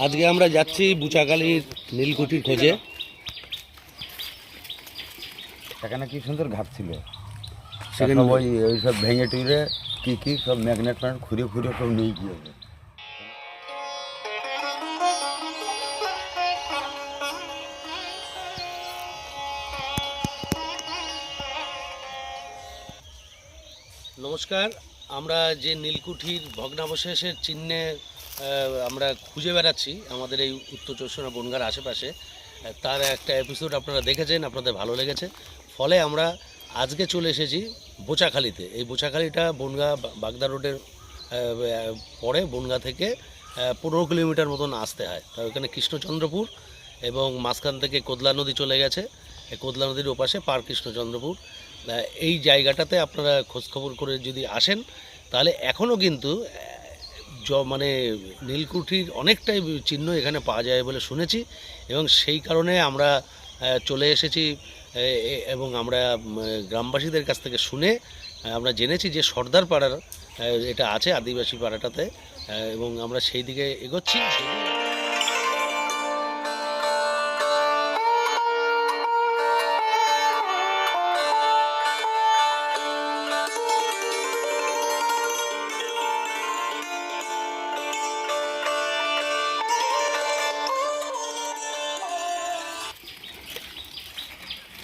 আজকে আমরা যাচ্ছি বুচাকালির নীলকুঠির খোঁজে। সেখানে কি সুন্দর ঘাট ছিল? সেখানে- ওই ওই সব ভেঙে টুড়ে কি কি সব ম্যাগনেট ম্যাগনেট ঘুরে ঘুরে সব নিয়ে গিয়েছে। নমস্কার আমরা যে নীলকুঠির ভগ্নাবশেষের চিহ্নে আমরা খুঁজে বেড়াচ্ছি আমাদের এই উত্তর চৌষনা বনগার আশেপাশে। তার একটা এপিসোড আপনারা দেখেছেন, আপনাদের ভালো লেগেছে। ফলে আমরা আজকে চলে এসেছি বোচাখালিতে। এই বোচাখালিটা বনগা বাগদা রোডের পরে বনগা থেকে পনেরো কিলোমিটার মতন আসতে হয়। তা ওখানে কৃষ্ণচন্দ্রপুর এবং মাঝখান থেকে কোদলা নদী চলে গেছে। কোদলা নদীর ওপাশে পার কৃষ্ণচন্দ্রপুর। এই জায়গাটাতে আপনারা খোঁজখবর করে যদি আসেন, তাহলে এখনও কিন্তু জ মানে নীলকুঠির অনেকটাই চিহ্ন এখানে পাওয়া যায় বলে শুনেছি এবং সেই কারণে আমরা চলে এসেছি এবং আমরা গ্রামবাসীদের কাছ থেকে শুনে আমরা জেনেছি যে সর্দার পাড়ার এটা আছে আদিবাসী পাড়াটাতে এবং আমরা সেই দিকে এগোচ্ছি।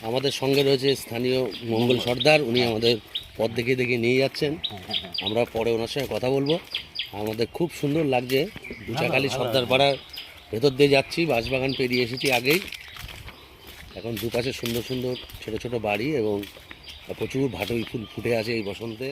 আমাদের সঙ্গে রয়েছে স্থানীয় মঙ্গল সর্দার, উনি আমাদের পথ দেখিয়ে দেখিয়ে নিয়ে যাচ্ছেন। আমরা পরে ওনার সঙ্গে কথা বলব। আমাদের খুব সুন্দর লাগছে। দুচাকালি সর্দার পাড়ার ভেতর দিয়ে যাচ্ছি, বাঁশবাগান পেরিয়ে এসেছি আগেই। এখন দুপাশে সুন্দর সুন্দর ছোট ছোট বাড়ি এবং প্রচুর ভাটই ফুল ফুটে আছে এই বসন্তে।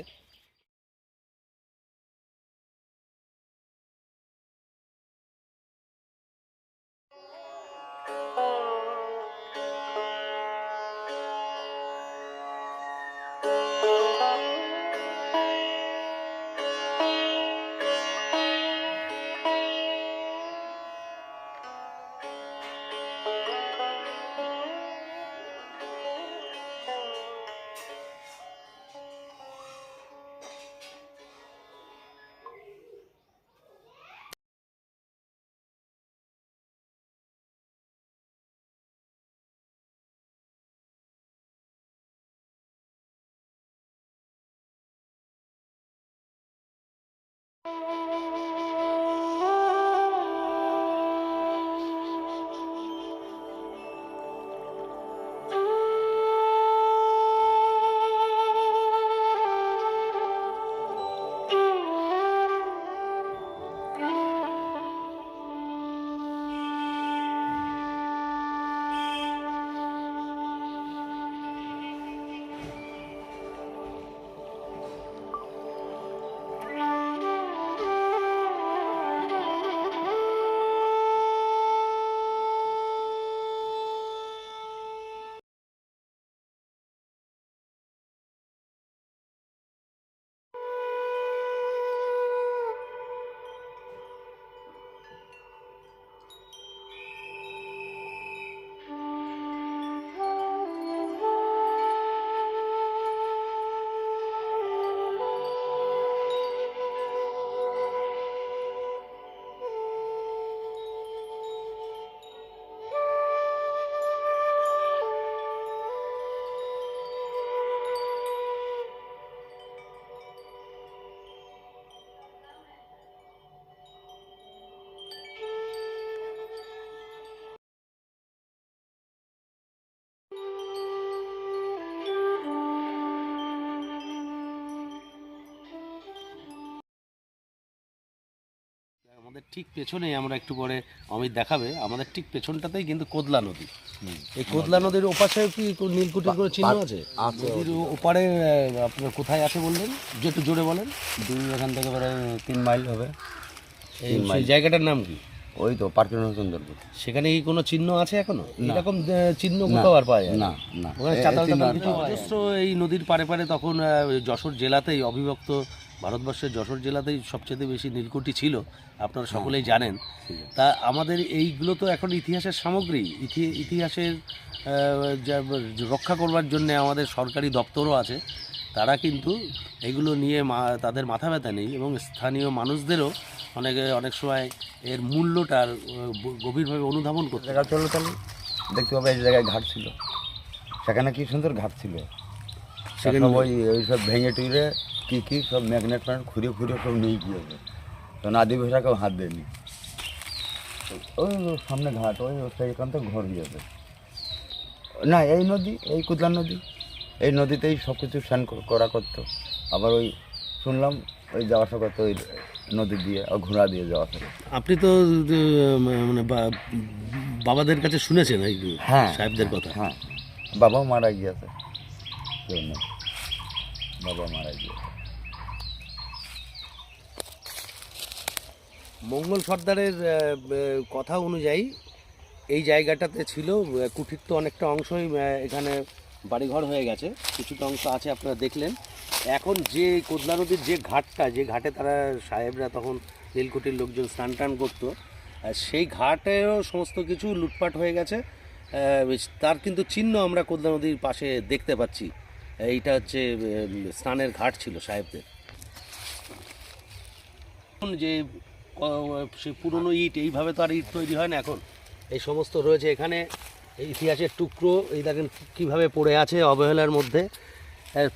আমাদের ঠিক পেছনে আমরা একটু পরে অমিত দেখাবে। আমাদের ঠিক পেছনটাতেই কিন্তু কোদলা নদী। এই কোদলা নদীর ওপাশে কি নীলকুঠির কোনো চিহ্ন আছে। নদীর ওপারে আপনার কোথায় আছে বললেন? যে একটু জোরে বলেন। দুই এখান থেকে প্রায় তিন মাইল হবে। এই সেই জায়গাটার নাম কি? ওই তো পার্কের চন্দ্রপুর সেখানে কি কোনো চিহ্ন আছে এখনও? এরকম চিহ্ন কোথাও আর পাওয়া যায় না। না অজস্র এই নদীর পারে পারে তখন যশোর জেলাতেই অবিভক্ত ভারতবর্ষের যশোর জেলাতেই সবচেয়ে বেশি নীলকুঠি ছিল আপনারা সকলেই জানেন। তা আমাদের এইগুলো তো এখন ইতিহাসের সামগ্রী। ইতি- ইতিহাসের যা রক্ষা করবার জন্য আমাদের সরকারি দপ্তরও আছে। তারা কিন্তু এগুলো নিয়ে মা তাদের মাথা ব্যথা নেই এবং স্থানীয় মানুষদেরও অনেকে অনেক সময় এর মূল্যটার গভীরভাবে অনুধাবন করতে জায়গা চলো তাহলে। দেখতে পাবে এই জায়গায় ঘাট ছিল। সেখানে কি সুন্দর ঘাট ছিল? সেখানে- ওই ওই সব ভেঙে টুইরে কী কী সব ম্যাগনেট ম্যাগনেট ঘুরে ঘুরে সব নিয়ে গিয়েছে তখন আদিবাসীরা কেউ হাত দেয়নি। ওই সামনে ঘাট ওই সেইখান থেকে ঘর গিয়েছে না এই নদী এই কুদলা নদী এই নদীতেই সব কিছু স্নান করা করতো। আবার ওই শুনলাম ওই যাওয়া আসা করতো ওই নদী দিয়ে ঘোড়া দিয়ে যাওয়া আসা। আপনি তো মানে বাবাদের কাছে শুনেছেন এই হ্যাঁ সাহেবদের কথা। হ্যাঁ বাবাও মারা গিয়েছে। নেই বাবা মারা গিয়েছে মঙ্গল সর্দারের কথা অনুযায়ী এই জায়গাটাতে ছিল কুঠির তো অনেকটা অংশই এখানে বাড়িঘর হয়ে গেছে, কিছুটা অংশ আছে আপনারা দেখলেন। এখন যে কোদলা নদীর যে ঘাটটা, যে ঘাটে তারা সাহেবরা তখন নীলকুঠির লোকজন স্নান টান করতো সেই ঘাটেও সমস্ত কিছু লুটপাট হয়ে গেছে তার কিন্তু চিহ্ন আমরা কোদলা নদীর পাশে দেখতে পাচ্ছি। এইটা হচ্ছে স্নানের ঘাট ছিল সাহেবদের। যে সে পুরনো ইট এইভাবে তো আর ইট তৈরি হয় না এখন। এই সমস্ত রয়েছে এখানে ইতিহাসের টুকরো এই দেখেন কীভাবে পড়ে আছে অবহেলার মধ্যে।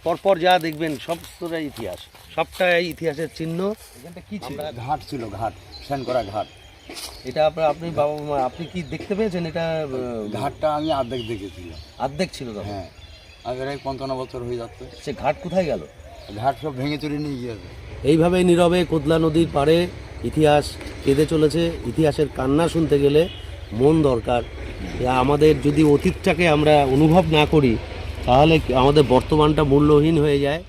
পরপর যা দেখবেন সমস্তটাই ইতিহাস সবটাই ইতিহাসের চিহ্ন। এখানটা কী ছিল? ঘাট ছিল ঘাট স্নান করা ঘাট। এটা আপনার আপনি বাবা মা আপনি কি দেখতে পেয়েছেন এটা? ঘাটটা আমি অর্ধেক দেখেছিলাম। অর্ধেক ছিল তখন? হ্যাঁ। আগের এক পঞ্চান্ন বছর হয়ে যাচ্ছে। সে ঘাট কোথায় গেল? ঘাট সব ভেঙে চুরি নিয়ে গিয়েছে। এইভাবে নীরবে কোদলা নদীর পাড়ে ইতিহাস কেঁদে চলেছে। ইতিহাসের কান্না শুনতে গেলে মন দরকার। আমাদের যদি অতীতটাকে আমরা অনুভব না করি তাহলে আমাদের বর্তমানটা মূল্যহীন হয়ে যায়।